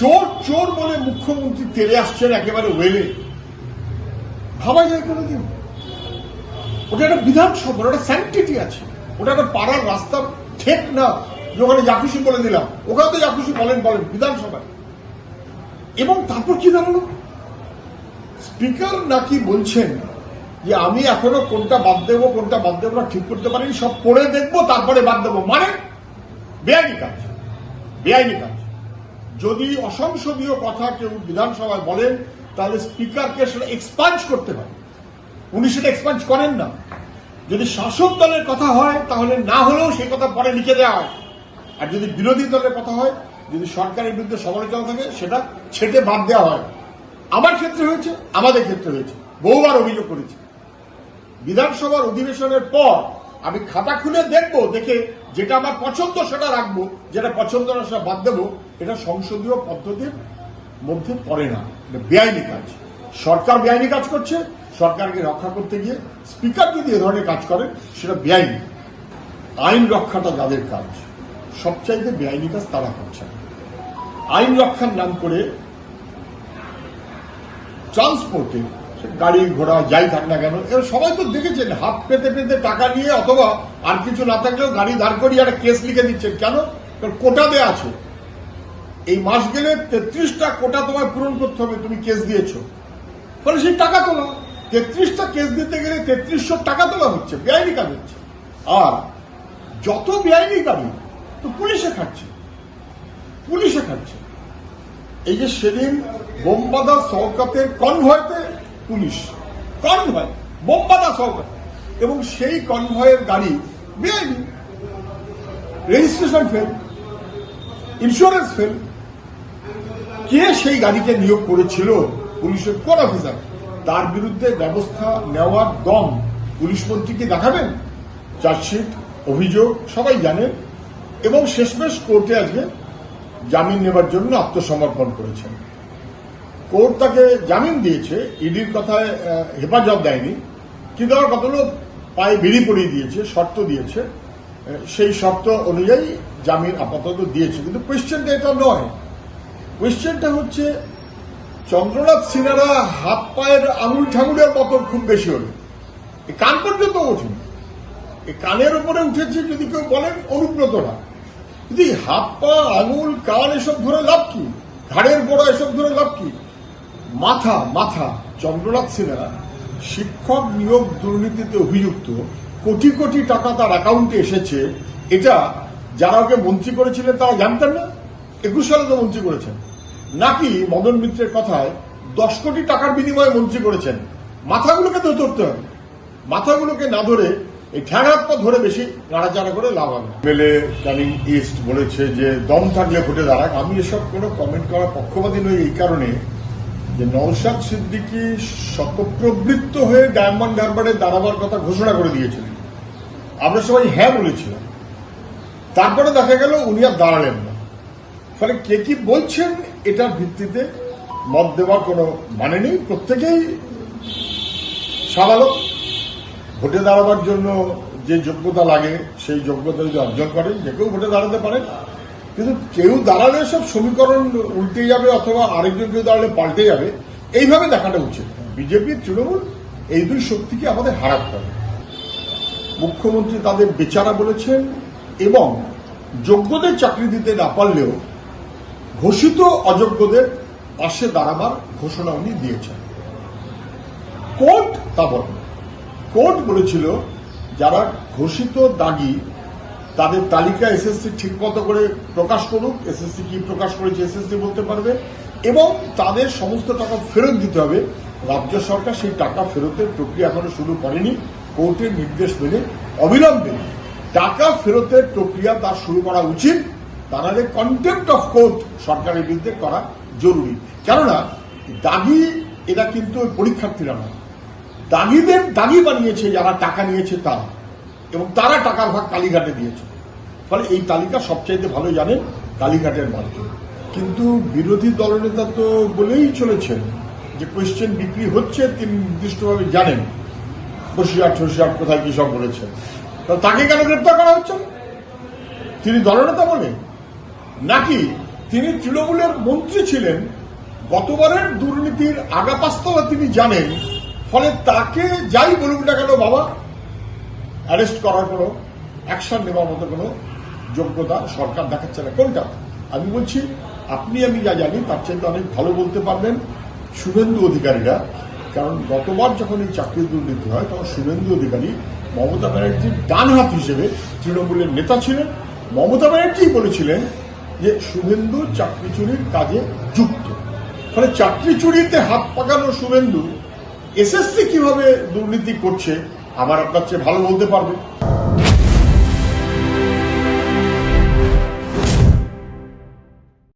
চোর চোর বলে মুখ্যমন্ত্রী তেরে আসছেন একেবারে ওয়েলে ভাবা যায় কোনোদিন ওটা একটা বিধানসভা, ওটা স্যাংটিটি আছে। ওটা একটা পাড়ার রাস্তা, ঠেক না? যে ওখানে যা বলে দিলাম। ওখানে তো যা বলেন বলেন, বিধানসভায়। এবং তারপর কি দাঁড়াল? স্পিকার নাকি বলছেন যে, আমি এখনও কোনটা বাদ দেবো, কোনটা বাদ দেবো না, ঠিক করতে পারিনি, সব পড়ে দেখব, তারপরে বাদ দেবো। মানে বেআইনি কাজ। বেআইনি কাজ। যদি অসংসদীয় কথা কেউ বিধানসভায় বলেন, তাহলে স্পিকারকে সেটা এক্সপাঞ্জ করতে হয় উনি সেটা এক্সপাঞ্জ করেন না। যদি শাসক দলের কথা হয়, তাহলে না হলেও সেই কথা পরে লিখে দেওয়া হয়। আর যদি বিরোধী দলের কথা হয়, যদি সরকারের বিরুদ্ধে সমালোচনা থাকে, সেটা ছেটে বাদ দেওয়া হয়। আমার ক্ষেত্রে হয়েছে, আমাদের ক্ষেত্রে হয়েছে। বহুবার অভিযোগ করেছি। বিধানসভার অধিবেশনের পর আমি খাতা খুলে দেখব, দেখে যেটা আমার পছন্দ সেটা রাখব, যেটা পছন্দ না সেটা বাদ দেবো। এটা সংসদীয় পদ্ধতির মধ্যে পড়ে না। এটা বেআইনি কাজ। সরকার বেআইনি কাজ করছে, সরকারকে রক্ষা করতে গিয়ে স্পিকার যদি এ ধরনের কাজ করেন সেটা বেআইনি। আইন রক্ষাটা যাদের কাজ, সবচাইতে বেআইনি কাজ তারা করছে। আইন রক্ষার নাম করে ট্রান্সপোর্টে গাড়ি ঘোড়া যাই থাক না কেন, এবার সবাই তো দেখেছেন, হাত পেতে পেতে টাকা নিয়ে অথবা আর কিছু না থাকলেও গাড়ি দাঁড় করিয়ে একটা কেস লিখে দিচ্ছেন। কেন? কোটা দেয়া আছে। এই মাস গেলে তেত্রিশটা কোটা তোমায় পূরণ করতে হবে, তুমি কেস দিয়েছ। ফলে সেই টাকা তোলা। তেত্রিশটা কেস দিতে গেলে তেত্রিশশো টাকা তোলা হচ্ছে, বেআইনি কাজ হচ্ছে। আর যত বেআইনি গাড়ি, তো পুলিশে খাচ্ছে পুলিশে খাচ্ছে এই যে সেদিন বোমবাদা সৌকাতের কনভয়তে পুলিশ। কনভয় বোমবাদা সৌকাত এবং সেই কনভয়ের গাড়ি বেআইনি। Registration fail insurance fail. কে সেই গাড়িকে নিয়োগ করেছিল পুলিশের কোন অফিসার? তার বিরুদ্ধে ব্যবস্থা নেওয়ার দম পুলিশ মন্ত্রীকে দেখাবেন? চার্জশিট, অভিযোগ, সবাই জানেন। এবং শেষমেশ কোর্টে আজকে জামিন নেবার জন্য আত্মসমর্পণ করেছেন। কোর্ট তাকে জামিন দিয়েছে, ইডির কথায় হেফাজত দেয়নি। কি দেওয়ার কথা হলো পায়ে বেরিয়ে পড়িয়ে দিয়েছে, শর্ত দিয়েছে সেই শর্ত অনুযায়ী জামিন আপাতত দিয়েছে। কিন্তু কোয়েশ্চেনটা এটা নয়। কোয়েশ্চেনটা হচ্ছে, চন্দ্রনাথ সিনহারা হাত পায়ের আঙুল ঠাঙুলের পতন খুব বেশি হলো। এই কান পর্যন্ত ওঠেনি। এই কানের উপরে উঠেছে যদি কেউ বলেন অনুব্রতরা কিন্তু এই হাত পা, আঙুল, কান এসব ধরে লাভ কি? ঘাড়ের গোড়া এসব ধরে লাভ কি? মাথা মাথা চন্দ্রনাথ সিনহা শিক্ষক নিয়োগ দুর্নীতিতে অভিযুক্ত কোটি কোটি টাকা তার অ্যাকাউন্টে এসেছে। এটা যারা ওকে মন্ত্রী করেছিলেন তারা জানতেন না? একুশ সালে তো মন্ত্রী করেছেন। নাকি মদন মিত্রের কথায় দশ কোটি টাকার বিনিময়ে মন্ত্রী করেছেন? মাথাগুলোকে তো ধরতে হবে। মাথাগুলোকে না ধরে এই পা ধরে বেশি নাড়াচাড়া করে লাভ হবে এমএলএ ক্যানিং ইস্ট বলেছে যে দম থাকলে ভোটে দাঁড়াক। আমি এসব কোনো কমেন্ট করার পক্ষপাতী নই। এই কারণে যে নৌশাদ সিদ্দিকী শতপ্রবৃত্ত হয়ে ডায়মন্ড হারবারে দাঁড়াবার কথা ঘোষণা করে দিয়েছিলেন। আমরা সবাই হ্যাঁ বলেছিলাম। তারপরে দেখা গেল উনি আর দাঁড়ালেন না। ফলে কে কি বলছেন এটার ভিত্তিতে মত দেওয়ার কোনো মানে নেই। প্রত্যেকেই সাবালক। ভোটে দাঁড়াবার জন্য যে যোগ্যতা লাগে, সেই যোগ্যতা যদি অর্জন করেন, যে কেউ ভোটে দাঁড়াতে পারেন কিন্তু কেউ দাঁড়ালে সব সমীকরণ উল্টে যাবে অথবা আরেকজন কেউ দাঁড়ালে পাল্টে যাবে। এইভাবে দেখাটা উচিত। বিজেপি তৃণমূল এই দুই শক্তিকে আমাদের হারাতে হবে। মুখ্যমন্ত্রী তাদের বেচারা বলেছেন এবং যোগ্যদের চাকরি দিতে না পারলেও ঘোষিত অযোগ্যদের পাশে দাঁড়াবার ঘোষণা উনি দিয়েছেন। কোর্ট তা বলেন। কোর্ট বলেছিল, যারা ঘোষিত দাগি তাদের তালিকা এসএসসি ঠিক মতো করে প্রকাশ করুক, এসএসসি কি প্রকাশ করেছে এসএসসি বলতে পারবে, এবং তাদের সমস্ত টাকা ফেরত দিতে হবে। রাজ্য সরকার সেই টাকা ফেরতের প্রক্রিয়া এখনও শুরু করেনি কোর্টের নির্দেশ মেনে অবিলম্বে টাকা ফেরতের প্রক্রিয়া তার শুরু করা উচিত। তা নাহলে কন্টেম্পট অফ কোর্ট সরকারের বিরুদ্ধে করা জরুরি। কেননা, দাগি এটা কিন্তু পরীক্ষার্থীরা নয়। দাগিদের দাগি বানিয়েছে, যারা টাকা নিয়েছে তারা। এবং তারা টাকার ভাগ কালীঘাটে দিয়েছে। ফলে এই তালিকা সবচাইতে ভালো জানেন কালীঘাটের মার্কেট কিন্তু বিরোধী দলনেতা তো বলেই চলেছেন যে কোয়েশ্চেন বিক্রি হচ্ছে, তিনি নির্দিষ্টভাবে জানেন। বসিরহাট ঠসিরহাট কোথায় কি সব তাকে কেন গ্রেপ্তার করা হচ্ছে? তিনি দলনেতা বলে? নাকি তিনি তৃণমূলের মন্ত্রী ছিলেন? গতবারের দুর্নীতির আগাপাস্তলা তিনি জানেন। ফলে তাকে যাই বলুক না কেন বাবা অ্যারেস্ট করার কোনো অ্যাকশন নেওয়ার মতো কোনো যোগ্যতা সরকার দেখাচ্ছে না। কোনটা? আমি বলছি, আপনি, আমি যা জানি, তার চাইতে অনেক ভালো বলতে পারবেন শুভেন্দু অধিকারীরা। কারণ গতবার যখন এই চাকরির দুর্নীতি হয়, তখন শুভেন্দু অধিকারী মমতা ব্যানার্জির ডান হাত হিসেবে তৃণমূলের নেতা ছিলেন। মমতা ব্যানার্জি বলেছিলেন যে শুভেন্দু চাকরি চুরির কাজে যুক্ত। ফলে চাকরি চুরিতে হাত পাকানো শুভেন্দু এসএসসি কীভাবে দুর্নীতি করছে আমার আপনার চেয়ে ভালো বলতে পারবে।